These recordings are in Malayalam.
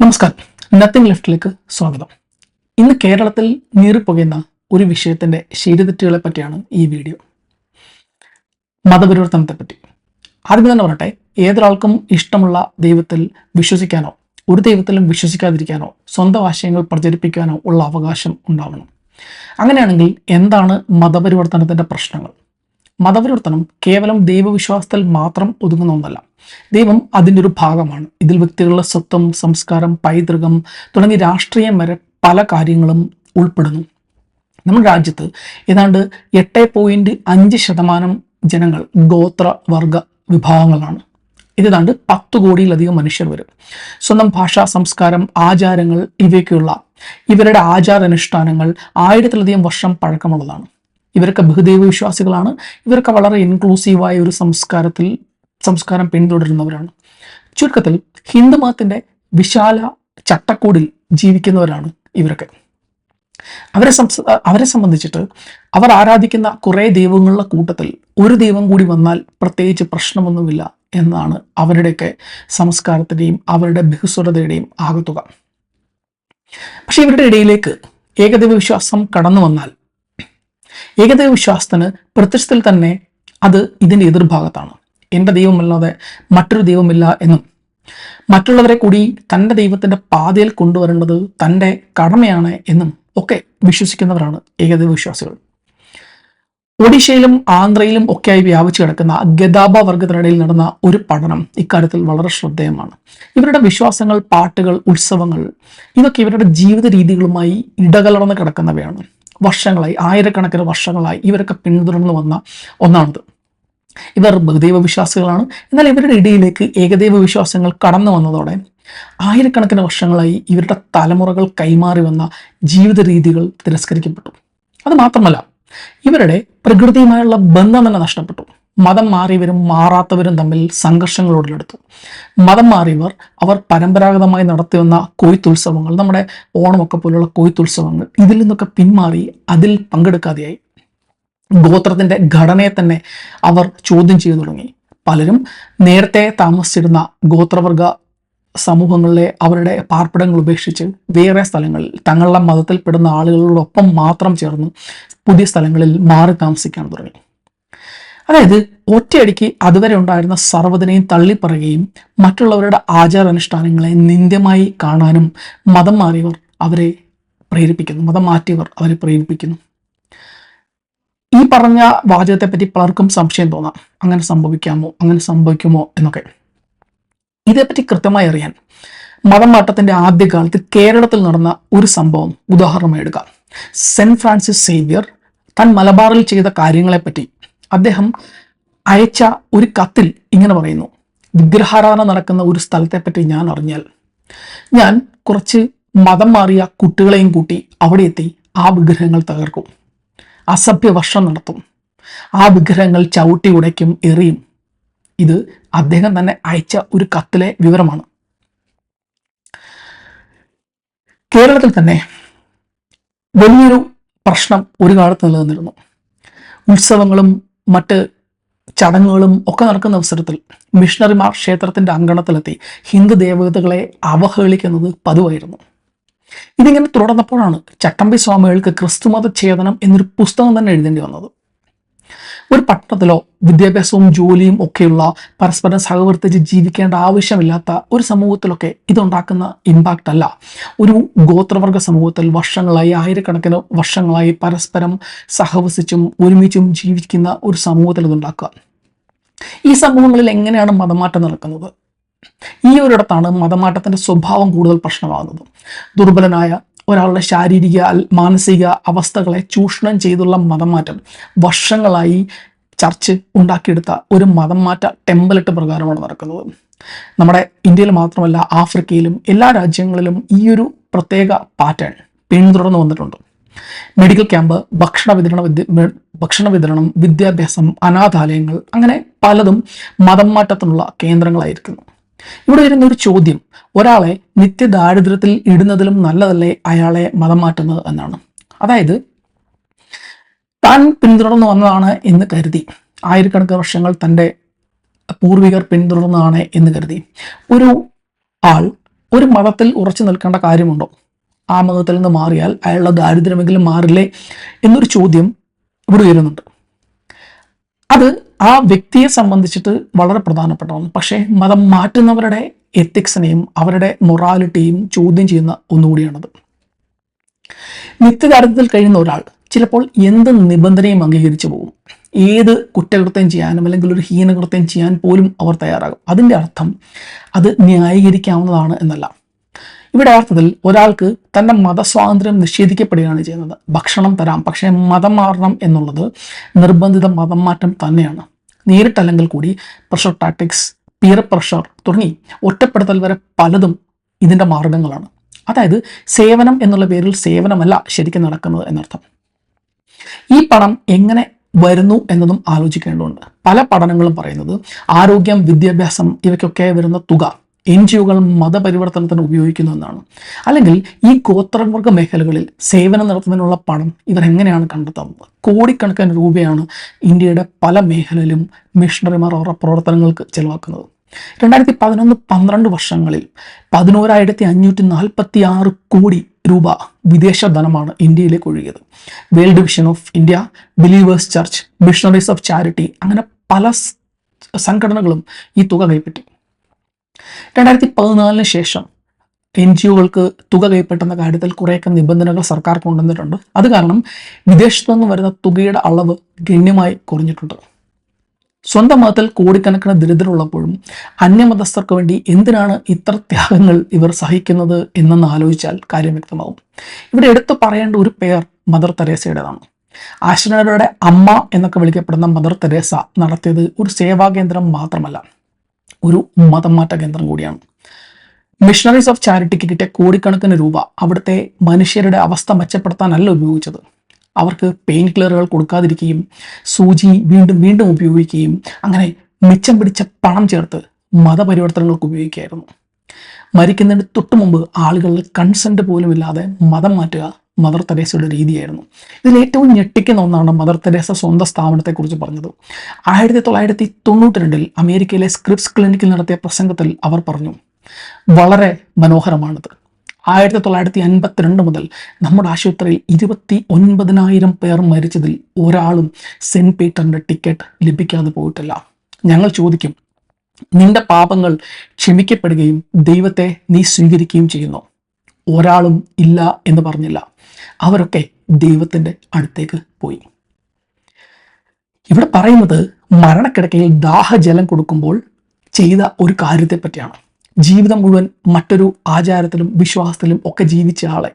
നമസ്കാരം. നത്തിങ് ലെഫ്റ്റിലേക്ക് സ്വാഗതം. ഇന്ന് കേരളത്തിൽ നീറിപ്പുകയുന്ന ഒരു വിഷയത്തിന്റെ ശരിതെറ്റുകളെ പറ്റിയാണ് ഈ വീഡിയോ. മതപരിവർത്തനത്തെ പറ്റി ആദ്യം തന്നെ പറയട്ടെ ഏതൊരാൾക്കും ഇഷ്ടമുള്ള ദൈവത്തിൽ വിശ്വസിക്കാനോ ഒരു ദൈവത്തിലും വിശ്വസിക്കാതിരിക്കാനോ സ്വന്തം ആശയങ്ങൾ പ്രചരിപ്പിക്കാനോ ഉള്ള അവകാശം ഉണ്ടാവണം. അങ്ങനെയാണെങ്കിൽ എന്താണ് മതപരിവർത്തനത്തിന്റെ പ്രശ്നങ്ങൾ? മതപരിവർത്തനം കേവലം ദൈവവിശ്വാസത്തിൽ മാത്രം ഒതുങ്ങുന്ന ഒന്നല്ല. ദൈവം അതിന്റെ ഒരു ഭാഗമാണ്. ഇതിൽ വ്യക്തികളുടെ സ്വത്വം സംസ്കാരം പൈതൃകം തുടങ്ങി രാഷ്ട്രീയം വരെ പല കാര്യങ്ങളും ഉൾപ്പെടുന്നു. നമ്മുടെ രാജ്യത്ത് ഏതാണ്ട് എട്ട് പോയിന്റ് അഞ്ച് ശതമാനം ജനങ്ങൾ ഗോത്ര വർഗ വിഭാഗങ്ങളാണ്. ഇതാണ്ട് പത്ത് കോടിയിലധികം മനുഷ്യർ വരും. സ്വന്തം ഭാഷാ സംസ്കാരം ആചാരങ്ങൾ ഇവയൊക്കെയുള്ള ഇവരുടെ ആചാരാനുഷ്ഠാനങ്ങൾ ആയിരത്തിലധികം വർഷം പഴക്കമുള്ളതാണ്. ഇവരൊക്കെ ബഹുദൈവ വിശ്വാസികളാണ്. ഇവരൊക്കെ വളരെ ഇൻക്ലൂസീവായ ഒരു സംസ്കാരത്തിൽ സംസ്കാരം പിന്തുടരുന്നവരാണ്. ചുരുക്കത്തിൽ ഹിന്ദുമതത്തിന്റെ വിശാല ചട്ടക്കൂടിൽ ജീവിക്കുന്നവരാണ് ഇവരൊക്കെ. അവരെ അവരെ സംബന്ധിച്ചിട്ട് അവർ ആരാധിക്കുന്ന കുറെ ദൈവങ്ങളുടെ കൂട്ടത്തിൽ ഒരു ദൈവം കൂടി വന്നാൽ പ്രത്യേകിച്ച് പ്രശ്നമൊന്നുമില്ല എന്നാണ് അവരുടെയൊക്കെ സംസ്കാരത്തിന്റെയും അവരുടെ ബഹുസ്വരതയുടെയും ആകത്തുക. പക്ഷെ ഇവരുടെ ഇടയിലേക്ക് ഏകദൈവ വിശ്വാസം കടന്നു വന്നാൽ ഏകദൈവ വിശ്വാസത്തിന് പ്രത്യക്ഷത്തിൽ തന്നെ അത് ഇതിന്റെ എതിർഭാഗത്താണ്. എന്റെ ദൈവമല്ലാതെ മറ്റൊരു ദൈവമില്ല എന്നും. മറ്റുള്ളവരെ കൂടി തന്റെ ദൈവത്തിന്റെ പാതയിൽ കൊണ്ടുവരേണ്ടത് തന്റെ കടമയാണ് എന്നും ഒക്കെ വിശ്വസിക്കുന്നവരാണ് ഏകദൈവ വിശ്വാസികൾ. ഒഡീഷയിലും ആന്ധ്രയിലും ഒക്കെയായി വ്യാപിച്ചു കിടക്കുന്ന ഗദാബ വർഗത്തിനിടയിൽ നടന്ന ഒരു പഠനം ഇക്കാര്യത്തിൽ വളരെ ശ്രദ്ധേയമാണ്. ഇവരുടെ വിശ്വാസങ്ങൾ പാട്ടുകൾ ഉത്സവങ്ങൾ ഇതൊക്കെ ഇവരുടെ ജീവിത രീതികളുമായി ഇടകലർന്ന് കിടക്കുന്നവയാണ്. വർഷങ്ങളായി ആയിരക്കണക്കിന് വർഷങ്ങളായി ഇവരൊക്കെ പിന്തുടർന്നു വന്ന ഒന്നാണിത്. ഇവർ ബഹുദൈവ വിശ്വാസികളാണ് എന്നാൽ ഇവരുടെ ഇടയിലേക്ക് ഏകദൈവ വിശ്വാസങ്ങൾ കടന്നു വന്നതോടെ ആയിരക്കണക്കിന് വർഷങ്ങളായി ഇവരുടെ തലമുറകൾ കൈമാറി വന്ന ജീവിത രീതികൾ തിരസ്കരിക്കപ്പെട്ടു. അത് മാത്രമല്ല ഇവരുടെ പ്രകൃതിയുമായുള്ള ബന്ധം തന്നെ നഷ്ടപ്പെട്ടു. മതം മാറിയവരും മാറാത്തവരും തമ്മിൽ സംഘർഷങ്ങൾ ഉടലെടുത്തു മതം മാറിയവർ അവർ പരമ്പരാഗതമായി നടത്തിവന്ന കൊയ്ത്തുത്സവങ്ങൾ നമ്മുടെ ഓണമൊക്കെ പോലുള്ള കൊയ്ത്തുത്സവങ്ങൾ ഇതിൽ നിന്നൊക്കെ പിന്മാറി അതിൽ പങ്കെടുക്കാതെയായി. ഗോത്രത്തിന്റെ ഘടനയെ തന്നെ അവർ ചോദ്യം ചെയ്തു തുടങ്ങി. പലരും നേരത്തെ താമസിച്ചിരുന്ന ഗോത്രവർഗ സമൂഹങ്ങളിലെ അവരുടെ പാർപ്പിടങ്ങൾ ഉപേക്ഷിച്ച് വേറെ സ്ഥലങ്ങളിൽ തങ്ങളുടെ മതത്തിൽപ്പെടുന്ന ആളുകളോടൊപ്പം മാത്രം ചേർന്ന് പുതിയ സ്ഥലങ്ങളിൽ മാറി താമസിക്കാൻ തുടങ്ങി. അതായത് ഒറ്റയടിക്ക് അതുവരെ ഉണ്ടായിരുന്ന സർവതിനെയും തള്ളിപ്പറയുകയും മറ്റുള്ളവരുടെ ആചാരാനുഷ്ഠാനങ്ങളെ നിന്ദ്യമായി കാണാനും മതം മാറിയവർ അവരെ പ്രേരിപ്പിക്കുന്നു. മതം മാറ്റിയവർ അവരെ പ്രേരിപ്പിക്കുന്നു. ഈ പറഞ്ഞ വാചകത്തെ പറ്റി പലർക്കും സംശയം തോന്നാം. അങ്ങനെ സംഭവിക്കാമോ? അങ്ങനെ സംഭവിക്കുമോ എന്നൊക്കെ. ഇതേപ്പറ്റി കൃത്യമായി അറിയാൻ മതം മാറ്റത്തിന്റെ ആദ്യകാലത്ത് കേരളത്തിൽ നടന്ന ഒരു സംഭവം ഉദാഹരണമായി എടുക്കാം സെന്റ് ഫ്രാൻസിസ് സേവ്യർ താൻ മലബാറിൽ ചെയ്ത കാര്യങ്ങളെപ്പറ്റി അദ്ദേഹം അയച്ച ഒരു കത്തിൽ ഇങ്ങനെ പറയുന്നു വിഗ്രഹാരാധന നടക്കുന്ന ഒരു സ്ഥലത്തെപ്പറ്റി ഞാൻ അറിഞ്ഞാൽ ഞാൻ കുറച്ച് മതം മാറിയ കുട്ടികളെയും കൂട്ടി അവിടെ എത്തി ആ വിഗ്രഹങ്ങൾ തകർക്കും. അസഭ്യവർഷം നടത്തും. ആ വിഗ്രഹങ്ങൾ ചവിട്ടി ഉടയ്ക്കും എറിയും. ഇത് അദ്ദേഹം തന്നെ അയച്ച ഒരു കത്തിലെ വിവരമാണ്. കേരളത്തിൽ തന്നെ വലിയൊരു പ്രശ്നം ഒരു കാലത്ത് നിലനിന്നിരുന്നു. ഉത്സവങ്ങളും മറ്റ് ചടങ്ങുകളും ഒക്കെ നടക്കുന്ന അവസരത്തിൽ മിഷണറിമാർ ക്ഷേത്രത്തിന്റെ അങ്കണത്തിലെത്തി ഹിന്ദു ദേവതകളെ അവഹേളിക്കുന്നത് പതിവായിരുന്നു. ഇതിങ്ങനെ തുടർന്നപ്പോഴാണ് ചട്ടമ്പി സ്വാമികൾക്ക് ക്രിസ്തുമത ഛേദനം എന്നൊരു പുസ്തകം തന്നെ എഴുതേണ്ടി വന്നത്. ഒരു പട്ടണത്തിലോ വിദ്യാഭ്യാസവും ജോലിയും ഒക്കെയുള്ള പരസ്പരം സഹവർത്തിച്ച് ജീവിക്കേണ്ട ആവശ്യമില്ലാത്ത ഒരു സമൂഹത്തിലൊക്കെ ഇതുണ്ടാക്കുന്ന ഇമ്പാക്റ്റ് അല്ല. ഒരു ഗോത്രവർഗ സമൂഹത്തിൽ വർഷങ്ങളായി ആയിരക്കണക്കിന് വർഷങ്ങളായി പരസ്പരം സഹവസിച്ചും ഒരുമിച്ചും ജീവിക്കുന്ന ഒരു സമൂഹത്തിൽ ഇതുണ്ടാക്കുക. ഈ സമൂഹങ്ങളിൽ എങ്ങനെയാണ് മതമാറ്റം നടക്കുന്നത്? ഈ ഒരിടത്താണ് മതമാറ്റത്തിന്റെ സ്വഭാവം കൂടുതൽ പ്രശ്നമാകുന്നത്. ദുർബലനായ ഒരാളുടെ ശാരീരിക മാനസിക അവസ്ഥകളെ ചൂഷണം ചെയ്തുള്ള മതമാറ്റം വർഷങ്ങളായി ചർച്ച് ഉണ്ടാക്കിയെടുത്ത ഒരു മതം മാറ്റ പ്രകാരമാണ് നടക്കുന്നത്. നമ്മുടെ ഇന്ത്യയിൽ മാത്രമല്ല ആഫ്രിക്കയിലും എല്ലാ രാജ്യങ്ങളിലും ഈ ഒരു പ്രത്യേക പാറ്റേൺ പിന്തുടർന്നു വന്നിട്ടുണ്ട്. മെഡിക്കൽ ക്യാമ്പ് ഭക്ഷണ വിതരണ വിദ്യ ഭക്ഷണ വിതരണം വിദ്യാഭ്യാസം അനാഥാലയങ്ങൾ അങ്ങനെ പലതും മതം മാറ്റത്തിനുള്ള കേന്ദ്രങ്ങളായിരിക്കുന്നു. ഇവിടെ വരുന്ന ഒരു ചോദ്യം ഒരാളെ നിത്യദാരിദ്ര്യത്തിൽ ഇടുന്നതിലും നല്ലതല്ലേ അയാളെ മതം മാറ്റുന്നത് എന്നാണ്. അതായത് താൻ പിന്തുടർന്നു വന്നതാണ് എന്ന് കരുതി ആയിരക്കണക്കിന് വർഷങ്ങൾ തന്റെ പൂർവികർ പിന്തുടർന്നതാണ് എന്ന് കരുതി. ഒരു ആൾ ഒരു മതത്തിൽ ഉറച്ചു നിൽക്കേണ്ട കാര്യമുണ്ടോ? ആ മതത്തിൽ നിന്ന് മാറിയാൽ അയാളുടെ ദാരിദ്ര്യമെങ്കിലും മാറില്ലേ എന്നൊരു ചോദ്യം ഇവിടെ ഉയരുന്നുണ്ട്. അത് ആ വ്യക്തിയെ സംബന്ധിച്ചിട്ട് വളരെ പ്രധാനപ്പെട്ടതാണ്. പക്ഷേ മതം മാറ്റുന്നവരുടെ എത്തിക്സിനെയും അവരുടെ മൊറാലിറ്റിയും ചോദ്യം ചെയ്യുന്ന ഒന്നുകൂടിയാണത്. നിത്യദാരിദ്ര്യത്തിൽ കഴിയുന്ന ഒരാൾ ചിലപ്പോൾ എന്ത് നിബന്ധനയും അംഗീകരിച്ചു പോകും. ഏത് കുറ്റകൃത്യം ചെയ്യാനും അല്ലെങ്കിൽ ഒരു ഹീനകൃത്യം ചെയ്യാൻ പോലും അവർ തയ്യാറാകും. അതിന്റെ അർത്ഥം അത് ന്യായീകരിക്കാവുന്നതാണ് എന്നല്ല. ഇവിടെ അർത്ഥത്തിൽ ഒരാൾക്ക് തന്റെ മതസ്വാതന്ത്ര്യം നിഷേധിക്കപ്പെടുകയാണ് ചെയ്യുന്നത്. ഭക്ഷണം തരാം പക്ഷേ മതം മാറണം എന്നുള്ളത് നിർബന്ധിത മതം മാറ്റം തന്നെയാണ്. നേരിട്ടല്ലെങ്കിൽ കൂടി പ്രഷർ ടാക്ടിക്സ് പിയർ പ്രഷർ തുടങ്ങി ഒറ്റപ്പെടുത്തൽ വരെ പലതും ഇതിന്റെ മാർഗങ്ങളാണ്. അതായത് സേവനം എന്നുള്ള പേരിൽ സേവനമല്ല ശരിക്കും നടക്കുന്നത് എന്നർത്ഥം. ഈ പണം എങ്ങനെ വരുന്നു എന്നതും ആലോചിക്കേണ്ടതുണ്ട്. പല പഠനങ്ങളും പറയുന്നത് ആരോഗ്യം വിദ്യാഭ്യാസം ഇവയ്ക്കൊക്കെ വരുന്ന തുക. എൻ ജി ഒകൾ മതപരിവർത്തനത്തിന് ഉപയോഗിക്കുന്നു എന്നാണ്. അല്ലെങ്കിൽ ഈ ഗോത്രവർഗ മേഖലകളിൽ സേവനം നടത്തുന്നതിനുള്ള പണം ഇവർ എങ്ങനെയാണ് കണ്ടെത്തുന്നത് കോടിക്കണക്കിന് രൂപയാണ് ഇന്ത്യയുടെ പല മേഖലയിലും മിഷണറിമാർ അവരുടെ പ്രവർത്തനങ്ങൾക്ക് ചെലവാക്കുന്നത്. രണ്ടായിരത്തി പതിനൊന്ന് പന്ത്രണ്ട് വർഷങ്ങളിൽ പതിനോരായിരത്തി അഞ്ഞൂറ്റി നാൽപ്പത്തി ആറ് കോടി രൂപ വിദേശ ധനമാണ് ഇന്ത്യയിലേക്ക് ഒഴുകിയത്. World vision of India believers church missionaries of charity അങ്ങനെ പല സംഘടനകളും ഈ തുക കൈപ്പറ്റി. രണ്ടായിരത്തി പതിനാലിന് ശേഷം എൻ ജി ഒകൾക്ക് തുക കൈപ്പറ്റുന്ന കാര്യത്തിൽ കുറേയൊക്കെ നിബന്ധനകൾ സർക്കാർ കൊണ്ടുവന്നിട്ടുണ്ട്. അത് കാരണം വിദേശത്തു നിന്ന് വരുന്ന തുകയുടെ അളവ് ഗണ്യമായി കുറഞ്ഞിട്ടുണ്ട്. സ്വന്തം മതത്തിൽ കോടിക്കണക്കിന് ദരിദ്രമുള്ളപ്പോഴും അന്യമതസ്ഥർക്ക് വേണ്ടി എന്തിനാണ് ഇത്ര ത്യാഗങ്ങൾ ഇവർ സഹിക്കുന്നത് എന്നൊന്ന് ആലോചിച്ചാൽ കാര്യം വ്യക്തമാവും. ഇവിടെ എടുത്തു പറയേണ്ട ഒരു പേർ മദർ തെരേസയുടേതാണ്. ആശ്രയരുടെ അമ്മ എന്നൊക്കെ വിളിക്കപ്പെടുന്ന മദർ തെരേസ നടത്തിയത് ഒരു സേവാ കേന്ദ്രം മാത്രമല്ല. ഒരു മതം മാറ്റ കേന്ദ്രം കൂടിയാണ്. മിഷണറീസ് ഓഫ് ചാരിറ്റിക്ക് കിട്ടിയ കോടിക്കണക്കിന് രൂപ അവിടുത്തെ മനുഷ്യരുടെ അവസ്ഥ മെച്ചപ്പെടുത്താനല്ല ഉപയോഗിച്ചത്. അവർക്ക് പെയിൻ കില്ലറുകൾ കൊടുക്കാതിരിക്കുകയും സൂചി വീണ്ടും വീണ്ടും ഉപയോഗിക്കുകയും അങ്ങനെ മിച്ചം പിടിച്ച പണം ചേർത്ത് മതപരിവർത്തനങ്ങൾക്ക് ഉപയോഗിക്കുകയായിരുന്നു. മരിക്കുന്നതിന് തൊട്ടു മുമ്പ് ആളുകളിൽ കൺസെന്റ് പോലും ഇല്ലാതെ മതം മാറ്റുക മദർ തെരേസയുടെ രീതിയായിരുന്നു. ഇതിൽ ഏറ്റവും ഞെട്ടിക്കുന്ന ഒന്നാണ് മദർ തെരേസ സ്വന്തം സ്ഥാപനത്തെക്കുറിച്ച് പറഞ്ഞത്. ആയിരത്തി തൊള്ളായിരത്തി തൊണ്ണൂറ്റി രണ്ടിൽ അമേരിക്കയിലെ സ്ക്രിപ്സ് ക്ലിനിക്കിൽ നടത്തിയ പ്രസംഗത്തിൽ അവർ പറഞ്ഞു വളരെ മനോഹരമാണിത്. ആയിരത്തി തൊള്ളായിരത്തി അൻപത്തിരണ്ട് മുതൽ നമ്മുടെ ആശുപത്രിയിൽ ഇരുപത്തി ഒൻപതിനായിരം പേർ മരിച്ചതിൽ ഒരാളും സെന്റ് പീറ്ററിന്റെ ടിക്കറ്റ് ലഭിക്കാതെ പോയിട്ടില്ല. ഞങ്ങൾ ചോദിക്കും നിന്റെ പാപങ്ങൾ ക്ഷമിക്കപ്പെടുകയും ദൈവത്തെ നീ സ്വീകരിക്കുകയും ചെയ്യുന്നു? ഒരാളും ഇല്ല എന്ന് പറഞ്ഞില്ല. അവരൊക്കെ ദൈവത്തിന്റെ അടുത്തേക്ക് പോയി. ഇവിടെ പറയുന്നത് മരണക്കിടക്കയിൽ ദാഹജലം കൊടുക്കുമ്പോൾ ചെയ്ത ഒരു കാര്യത്തെ പറ്റിയാണ് ജീവിതം മുഴുവൻ മറ്റൊരു ആചാരത്തിലും വിശ്വാസത്തിലും ഒക്കെ ജീവിച്ച ആളെ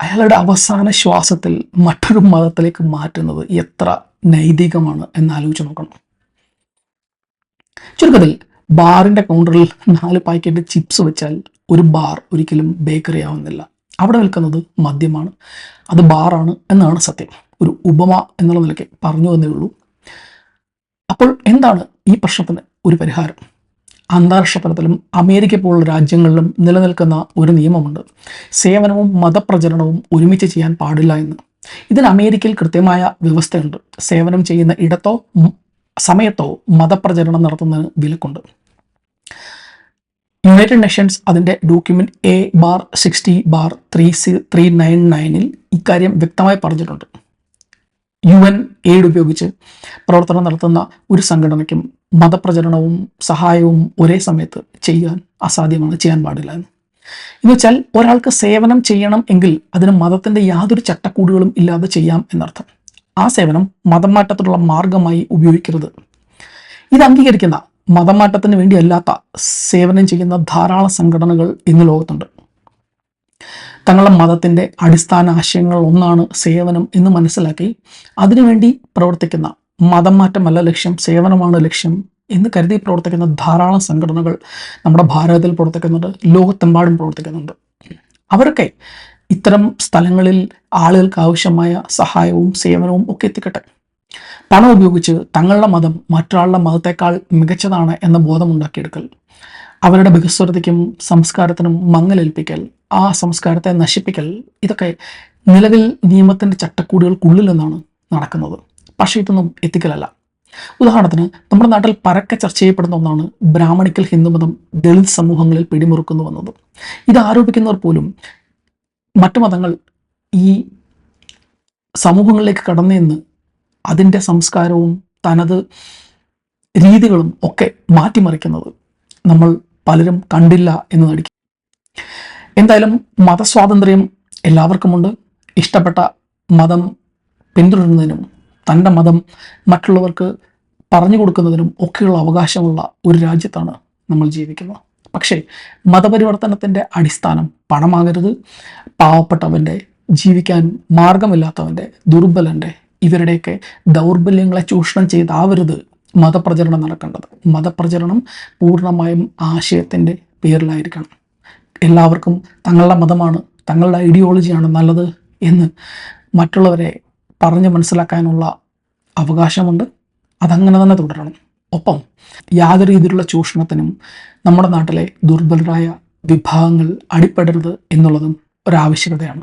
അയാളുടെ അവസാന ശ്വാസത്തിൽ മറ്റൊരു മതത്തിലേക്ക് മാറ്റുന്നത് എത്ര നൈതികമാണ് എന്ന് എന്നാലോചിച്ച് നോക്കണം. ചുരുക്കത്തിൽ ബാറിന്റെ കൗണ്ടറിൽ നാല് പാക്കറ്റ് ചിപ്സ് വെച്ചാൽ ഒരു ബാർ ഒരിക്കലും ബേക്കറി ആവുന്നില്ല. അവിടെ നിൽക്കുന്നത് മദ്യമാണ്. അത് ബാറാണ് എന്നാണ് സത്യം. ഒരു ഉപമ എന്നുള്ള നിലയ്ക്ക് പറഞ്ഞു എന്നേ ഉള്ളൂ. അപ്പോൾ എന്താണ് ഈ പ്രശ്നത്തിന് ഒരു പരിഹാരം? അന്താരാഷ്ട്ര തലത്തിലും അമേരിക്ക പോലുള്ള രാജ്യങ്ങളിലും നിലനിൽക്കുന്ന ഒരു നിയമമുണ്ട്. സേവനവും മതപ്രചരണവും ഒരുമിച്ച് ചെയ്യാൻ പാടില്ല എന്ന്. ഇതിന് അമേരിക്കയിൽ കൃത്യമായ വ്യവസ്ഥയുണ്ട്. സേവനം ചെയ്യുന്ന ഇടത്തോ സമയത്തോ മതപ്രചരണം നടത്തുന്നതിന് വിലക്കുണ്ട്. യുണൈറ്റഡ് നേഷൻസ് അതിന്റെ document A bar sixty bar three C three nine നയനിൽ ഇക്കാര്യം വ്യക്തമായി പറഞ്ഞിട്ടുണ്ട്. യു എൻ എയ്ഡ് ഉപയോഗിച്ച് പ്രവർത്തനം നടത്തുന്ന ഒരു സംഘടനയ്ക്കും മതപ്രചരണവും സഹായവും ഒരേ സമയത്ത് ചെയ്യാൻ അസാധ്യമാണ് ചെയ്യാൻ പാടില്ല എന്ന് വെച്ചാൽ ഒരാൾക്ക് സേവനം ചെയ്യണം എങ്കിൽ അതിന് മതത്തിന്റെ യാതൊരു ചട്ടക്കൂടുകളും ഇല്ലാതെ ചെയ്യാം എന്നർത്ഥം. ആ സേവനം മതം മാറ്റത്തിനുള്ള മാർഗമായി ഉപയോഗിക്കരുത്. ഇത് അംഗീകരിക്കുന്ന മതം വേണ്ടി വേണ്ടിയല്ലാത്ത സേവനം ചെയ്യുന്ന ധാരാളം സംഘടനകൾ ഇന്ന് ലോകത്തുണ്ട്. തങ്ങളുടെ മതത്തിന്റെ അടിസ്ഥാന ആശയങ്ങൾ ഒന്നാണ് സേവനം എന്ന് മനസ്സിലാക്കി അതിനുവേണ്ടി പ്രവർത്തിക്കുന്ന മതം മാറ്റമല്ല ലക്ഷ്യം സേവനമാണ് ലക്ഷ്യം എന്ന് കരുതി പ്രവർത്തിക്കുന്ന ധാരാളം സംഘടനകൾ നമ്മുടെ ഭാരതത്തിൽ പ്രവർത്തിക്കുന്നുണ്ട് ലോകത്തെമ്പാടും പ്രവർത്തിക്കുന്നുണ്ട്. അവരൊക്കെ ഇത്തരം സ്ഥലങ്ങളിൽ ആളുകൾക്ക് ആവശ്യമായ സഹായവും സേവനവും ഒക്കെ എത്തിക്കട്ടെ. പണം ഉപയോഗിച്ച് തങ്ങളുടെ മതം മറ്റൊരാളുടെ മതത്തെക്കാൾ മികച്ചതാണ് എന്ന ബോധമുണ്ടാക്കിയെടുക്കൽ അവരുടെ ബഹുസ്വരതയ്ക്കും സംസ്കാരത്തിനും മങ്ങലേൽപ്പിക്കൽ ആ സംസ്കാരത്തെ നശിപ്പിക്കൽ ഇതൊക്കെ നിലവിൽ നിയമത്തിന്റെ ചട്ടക്കൂടുകൾക്കുള്ളിൽ നിന്നാണ് നടക്കുന്നത്. പക്ഷേ ഇതൊന്നും എത്തിക്കലല്ല. ഉദാഹരണത്തിന് നമ്മുടെ നാട്ടിൽ പരക്കെ ചർച്ച ചെയ്യപ്പെടുന്ന ഒന്നാണ് ബ്രാഹ്മണിക്കൽ ഹിന്ദുമതം ദളിത് സമൂഹങ്ങളിൽ പിടിമുറുക്കുന്നു വന്നത് ഇത് ആരോപിക്കുന്നവർ പോലും മറ്റു മതങ്ങൾ ഈ സമൂഹങ്ങളിലേക്ക് കടന്നെന്ന് അതിന്റെ സംസ്കാരവും തനത് രീതികളും ഒക്കെ മാറ്റിമറിക്കുന്നത് നമ്മൾ പലരും കണ്ടില്ല എന്ന് നടിക്കും എന്തായാലും മതസ്വാതന്ത്ര്യം എല്ലാവർക്കുമുണ്ട്. ഇഷ്ടപ്പെട്ട മതം പിന്തുടരുന്നതിനും തന്റെ മതം മറ്റുള്ളവർക്ക് പറഞ്ഞു കൊടുക്കുന്നതിനും ഒക്കെയുള്ള അവകാശമുള്ള ഒരു രാജ്യത്താണ് നമ്മൾ ജീവിക്കുന്നത്. പക്ഷേ മതപരിവർത്തനത്തിന്റെ അടിസ്ഥാനം പണമാകരുത്. പാവപ്പെട്ടവന്റെ ജീവിക്കാൻ മാർഗമില്ലാത്തവന്റെ ദുർബലന്റെ ഇവരുടെയൊക്കെ ദൗർബല്യങ്ങളെ ചൂഷണം ചെയ്താവരുത് മതപ്രചരണം നടക്കേണ്ടത്. മതപ്രചരണം പൂർണമായും ആശയത്തിന്റെ പേരിലായിരിക്കണം. എല്ലാവർക്കും തങ്ങളുടെ മതമാണ് തങ്ങളുടെ ഐഡിയോളജിയാണ് നല്ലത് എന്ന് മറ്റുള്ളവരെ പറഞ്ഞ് മനസ്സിലാക്കാനുള്ള അവകാശമുണ്ട്. അതങ്ങനെ തന്നെ തുടരണം. ഒപ്പം യാതൊരു രീതിയിലുള്ള ചൂഷണത്തിനും നമ്മുടെ നാട്ടിലെ ദുർബലരായ വിഭാഗങ്ങൾ അടിപ്പെടരുത് എന്നുള്ളതും ഒരാവശ്യകതയാണ്